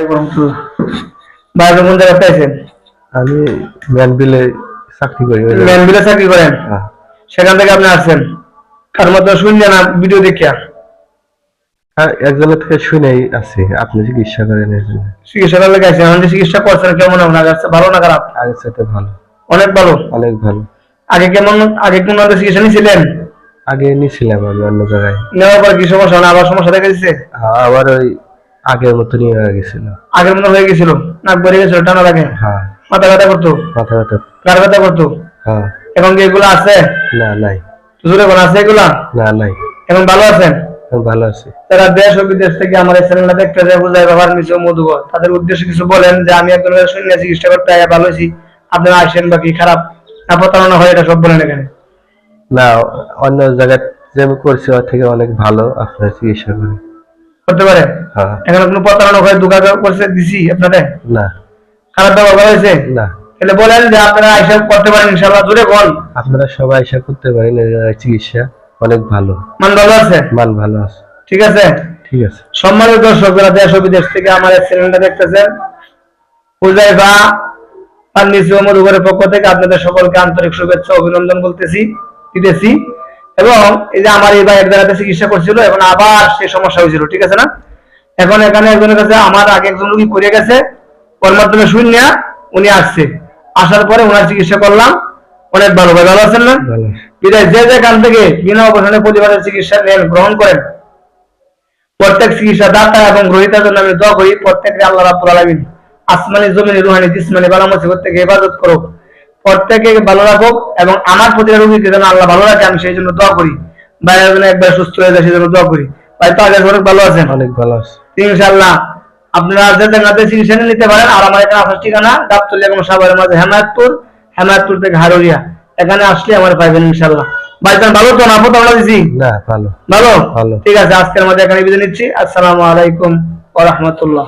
কোন জায়গায় পাইছেন? আমি ম্যানবিলে চাকরি করি ম্যানবিলে চাকরি করেন? হ্যাঁ। সেখান থেকে আপনি আসছেন? তার মধ্যে শুনলেন না ভিডিও দেখিয়া হ্যাঁ, একজনের থেকে শুনেই আছি। আপনি চিকিৎসা করেন চিকিৎসা করলে গেছেন আমাদের চিকিৎসা করছেন কেমন আপনার কাছে ভালো না খারাপ? আগের সাথে ভালো। অনেক ভালো? অনেক ভালো। আগে কেমন আগে কোন আমাদের চিকিৎসা নিয়েছিলেন আগে নিয়েছিলাম আমি অন্য জায়গায়। নেওয়ার পর কি সমস্যা? না আবার সমস্যা দেখা দিচ্ছে আবার ওই আগের মতনই হয়ে গেছিল। আগের মতো হয়ে গেছিল? নাক বেড়ে গেছিল টানা লাগে? হ্যাঁ। মাথা ব্যথা করতো? মাথা ব্যথা। গাড় ব্যথা করতো? হ্যাঁ। এখন কি এগুলো আছে? না নাই। জোরে কোন আছে এগুলা? না নাই। এখন ভালো আছেন ভালো আছি। যারা দেশ ও বিদেশ থেকে আমার এই চ্যানেলটা দেখতে যায় বোঝায় ব্যবহার নিচে মধুকর তাদের উদ্দেশ্যে কিছু বলেন যে আমি একজন শূন্য চিকিৎসা করতে আয়া ভালো আছি। আপনারা আসেন বা কি খারাপ? না প্রতারণা হয় এটা সব বলেন এখানে। না অন্য জায়গায় যে আমি করছি ওর থেকে অনেক ভালো আপনার চিকিৎসা করি করতে পারে? হ্যাঁ। এখানে কোনো প্রতারণা হয় দুঃখা করছে দিছি আপনাদের? না। খারাপ ব্যবহার করা হয়েছে? না। তাহলে বলেন যে আপনারা আইসা করতে পারেন ইনশাল্লাহ জোরে কোন আপনারা সবাই এসে করতে পারেন চিকিৎসা অনেক ভালো। মান ভালো আছে? মান ভালো আছে। ঠিক আছে? ঠিক আছে। সম্মানিত দর্শক যারা দেশ বিদেশ থেকে আমার এই চ্যানেলটা দেখতেছেন হুজাইফা ফার্নিসি ও মধুকরের পক্ষ থেকে আপনাদের সকলকে আন্তরিক শুভেচ্ছা অভিনন্দন বলতেছি দিতেছি। এবং এই যে আমার এই ভাইয়ের দ্বারাতে চিকিৎসা করছিল এখন আবার সেই সমস্যা হয়েছিল ঠিক আছে না? এখন এখানে একজনের কাছে আমার আগে একজন রুগী করে গেছে ওর মাধ্যমে শূন্য উনি আসছে। আসার পরে ওনার চিকিৎসা করলাম। অনেক ভালো ভাই ভালো আছেন না? বিদায় যে যেখান থেকে বিনা অবসরে পরিবারের চিকিৎসা নেন গ্রহণ করেন প্রত্যেক চিকিৎসা দাতা এবং গ্রহিতার জন্য আমি দোয়া করি প্রত্যেককে আল্লাহ রাব্বুল আলামিন আসমানি জমিনি রুহানি জিসমানি বালা মুসিবত থেকে হেফাজত করো প্রত্যেকে ভালো রাখুক এবং আমার প্রতিটা রোগীকে যেন আল্লাহ ভালো রাখে আমি সেই জন্য দোয়া করি। বাইরে যেন একবার সুস্থ হয়ে যায় সেই জন্য দোয়া করি। ভাই তো আগে অনেক ভালো আছেন? অনেক ভালো আছে। ইনশাআল্লাহ। আপনারা যে জায়গাতে চিকিৎসা নিতে পারেন। আর আমার এখানে আসার ঠিকানা গাবতলি এবং সাভারের মাঝে হেমায়তপুর হেমায়তপুর থেকে হারুরিয়া। এখানে আসলে আমার পাইবেন ইনশাআল্লাহ। ভাই তাহলে ভালো তো না? আপু তো আমরা দিছি। না ভালো। ভালো? ভালো। ঠিক আছে আজকের মধ্যে এখানে বিদায় নিচ্ছি। আসসালামু আলাইকুম ওয়া রাহমাতুল্লাহ।